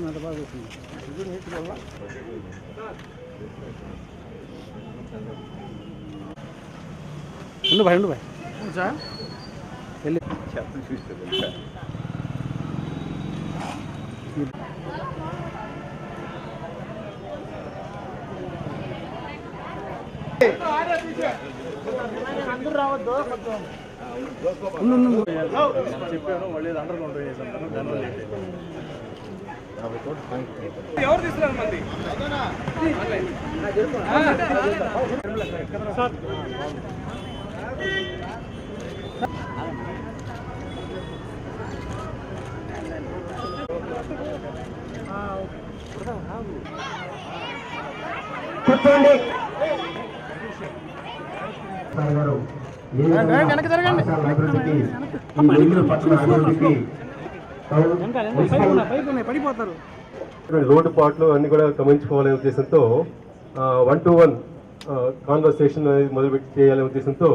ఎంత బాగా వచ్చింది ఉండు భాయ్ ఉండు భాయ్ సార్ వెళ్ళి ఉండు, రావద్దు ఉండు. చెప్పాను మళ్ళీ అండర్ కౌంటర్ చేశాను దానివల్ల పాఠశాల అభివృద్ధికి ఈ నెల్లూరు పట్టణ అభివృద్ధికి పడిపోతారు. లోటుపాట్లు అన్ని కూడా గమనించుకోవాలనే ఉద్దేశంతో వన్ టు వన్ కాన్వర్సేషన్ అనేది మొదలుపెట్టి చేయాలనే ఉద్దేశంతో.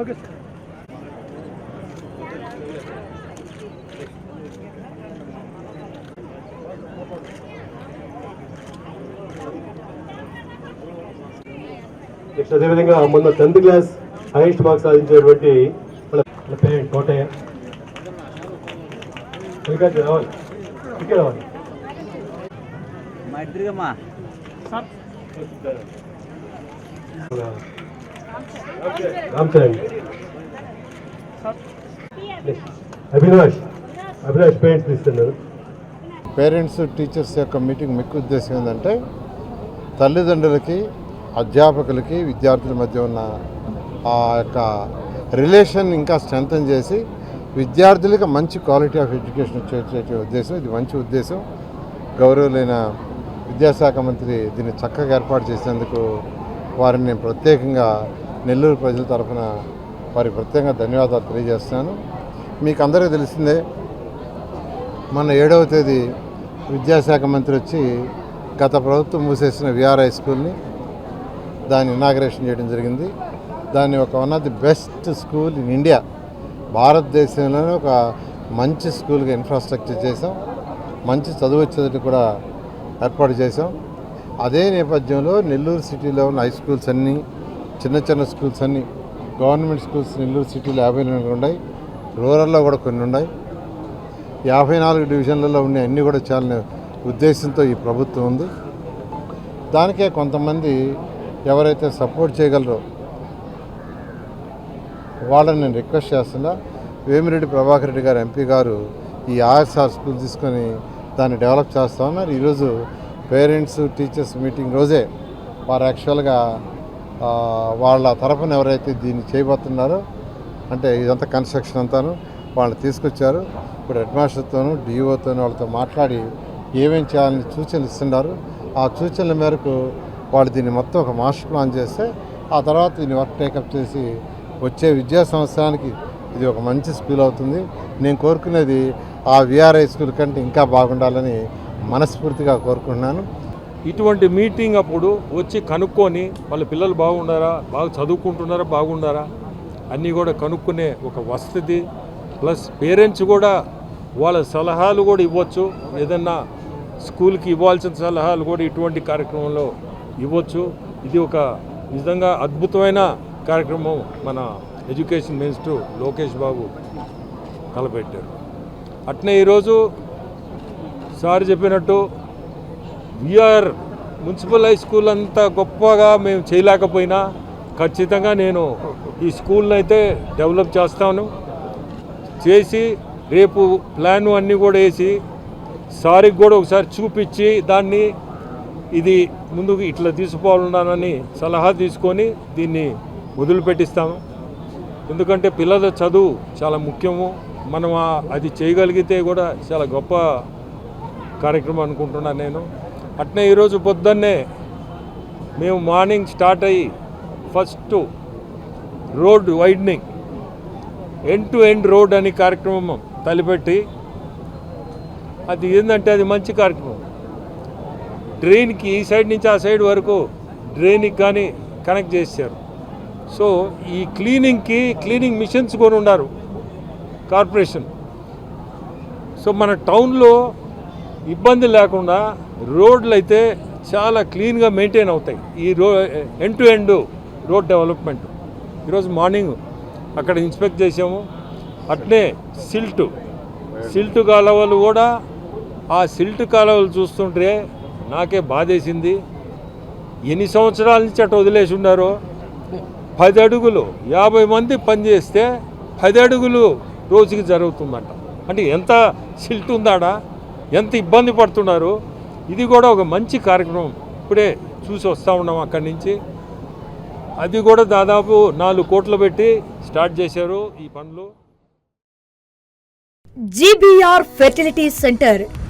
Okay sir. నెక్స్ట్ అదేవిధంగా మొన్న టెన్త్ క్లాస్ హైయెస్ట్ మార్క్స్ సాధించినటువంటి వాళ్ళ పేరెంట్ కోటయ్య. ఇంకా రావాలి. ఇంకా రావాలి. Ram Charan. Abhilash Abhilash parents parents teachers యొక్క మీటింగ్ ముఖ్య ఉద్దేశం ఏంటంటే తల్లిదండ్రులకి అధ్యాపకులకి విద్యార్థుల మధ్య ఉన్న ఆ యొక్క రిలేషన్ ఇంకా స్ట్రెంగ్తన్ చేసి విద్యార్థులకు మంచి క్వాలిటీ ఆఫ్ ఎడ్యుకేషన్ వచ్చే ఉద్దేశం. ఇది మంచి ఉద్దేశం. గౌరవులైన విద్యాశాఖ మంత్రి దీన్ని చక్కగా ఏర్పాటు చేసినందుకు వారిని నేను ప్రత్యేకంగా నెల్లూరు ప్రజల తరఫున వారికి ప్రత్యేకంగా ధన్యవాదాలు తెలియజేస్తున్నాను. మీకు అందరికీ తెలిసిందే మన ఏడవ తేదీ విద్యాశాఖ మంత్రి వచ్చి గత ప్రభుత్వం మూసేసిన విఆర్ఐ స్కూల్ని దాన్ని ఇనాగరేషన్ చేయడం జరిగింది. దాన్ని ఒక one of the best school in India భారతదేశంలోనే ఒక మంచి స్కూల్గా ఇన్ఫ్రాస్ట్రక్చర్ చేసాం మంచి చదువు వచ్చేది కూడా ఏర్పాటు చేసాం అదే నేపథ్యంలో నెల్లూరు సిటీలో ఉన్న హై స్కూల్స్ అన్నీ చిన్న చిన్న స్కూల్స్ అన్నీ గవర్నమెంట్ స్కూల్స్ నెల్లూరు సిటీలో యాభై నాలుగు ఉన్నాయి. రూరల్లో కూడా కొన్ని ఉన్నాయి. యాభై నాలుగు డివిజన్లలో ఉన్న అన్నీ కూడా చాలా ఉద్దేశంతో ఈ ప్రభుత్వం ఉంది. దానికే కొంతమంది ఎవరైతే సపోర్ట్ చేయగలరో వాళ్ళని నేను రిక్వెస్ట్ చేస్తున్నా. వేమిరెడ్డి ప్రభాకర్ రెడ్డి గారు ఎంపీ గారు ఈ ఆర్ఎస్ఆర్ స్కూల్ తీసుకొని దాన్ని డెవలప్ చేస్తా ఉన్నారు. ఈరోజు పేరెంట్స్ టీచర్స్ మీటింగ్ రోజే వారు యాక్చువల్గా వాళ్ళ తరఫున ఎవరైతే దీన్ని చేయబోతున్నారో అంటే ఇదంతా కన్స్ట్రక్షన్ అంతాను వాళ్ళు తీసుకొచ్చారు. ఇప్పుడు హెడ్ మాస్టర్తోనూ డిఓతోనూ వాళ్ళతో మాట్లాడి ఏమేం చేయాలని సూచనలు ఇస్తున్నారు. ఆ సూచనల మేరకు వాళ్ళు దీన్ని మొత్తం ఒక మాస్టర్ ప్లాన్ చేస్తే ఆ తర్వాత దీన్ని వర్క్ టేకప్ చేసి వచ్చే విద్యా సంవత్సరానికి ఇది ఒక మంచి స్కూల్ అవుతుంది. నేను కోరుకునేది ఆ విఆర్ఐ స్కూల్ కంటే ఇంకా బాగుండాలని మనస్ఫూర్తిగా కోరుకుంటున్నాను. ఇటువంటి మీటింగ్ అప్పుడు వచ్చి కనుక్కొని వాళ్ళ పిల్లలు బాగున్నారా బాగా చదువుకుంటున్నారా బాగున్నారా అన్నీ కూడా కనుక్కునే ఒక వసతి. ప్లస్ పేరెంట్స్ కూడా వాళ్ళ సలహాలు కూడా ఇవ్వచ్చు. ఏదన్నా స్కూల్కి ఇవ్వాల్సిన సలహాలు కూడా ఇటువంటి కార్యక్రమంలో ఇవ్వచ్చు. ఇది ఒక నిజంగా అద్భుతమైన కార్యక్రమం మన ఎడ్యుకేషన్ మినిస్టర్ లోకేష్ బాబు తలపెట్టారు. అట్నే ఈరోజు సార్ చెప్పినట్టు విఆర్ మున్సిపల్ హై స్కూల్ అంత గొప్పగా మేము చేయలేకపోయినా ఖచ్చితంగా నేను ఈ స్కూల్ని అయితే డెవలప్ చేస్తాను. చేసి రేపు ప్లాన్ అన్నీ కూడా వేసి సారికి కూడా ఒకసారి చూపించి దాన్ని ఇది ముందుకు ఇట్లా తీసుకోవాలన్నానని సలహా తీసుకొని దీన్ని వదిలిపెట్టిస్తాము ఎందుకంటే పిల్లల చదువు చాలా ముఖ్యము. మనం అది చేయగలిగితే కూడా చాలా గొప్ప కార్యక్రమం అనుకుంటున్నాను నేను. అట్నే ఈరోజు పొద్దున్నే మేము మార్నింగ్ స్టార్ట్ అయ్యి first road widening end to end road అని కార్యక్రమం తలపెట్టి అది ఏంటంటే అది మంచి కార్యక్రమం. డ్రైన్కి ఈ సైడ్ నుంచి ఆ సైడ్ వరకు డ్రైన్కి కానీ కనెక్ట్ చేశారు. సో ఈ క్లీనింగ్కి క్లీనింగ్ మిషన్స్ కొని ఉన్నారు కార్పొరేషన్. సో మన టౌన్లో ఇబ్బంది లేకుండా రోడ్లు అయితే చాలా క్లీన్గా మెయింటైన్ అవుతాయి. ఈ రో end to end road development. ఈరోజు మార్నింగ్ అక్కడ ఇన్స్పెక్ట్ చేసాము అట్నే సిల్ట్. సిల్ట్ కాలువలు కూడా ఆ సిల్ట్ కాలువలు చూస్తుంటే నాకే బాధేసింది. ఎన్ని సంవత్సరాల నుంచి అటు వదిలేసి ఉన్నారో? పది అడుగులు యాభై మంది పనిచేస్తే పది అడుగులు రోజుకి జరుగుతుందంట. అంటే ఎంత సిల్ట్ ఉందాడా? ఎంత ఇబ్బంది పడుతున్నారు? ఇది కూడా ఒక మంచి కార్యక్రమం. ఇప్పుడే చూసి వస్తూ ఉన్నాం అక్కడి నుంచి. అది కూడా దాదాపు నాలుగు కోట్లు పెట్టి స్టార్ట్ చేశారు ఈ పనులు. GBR fertility centre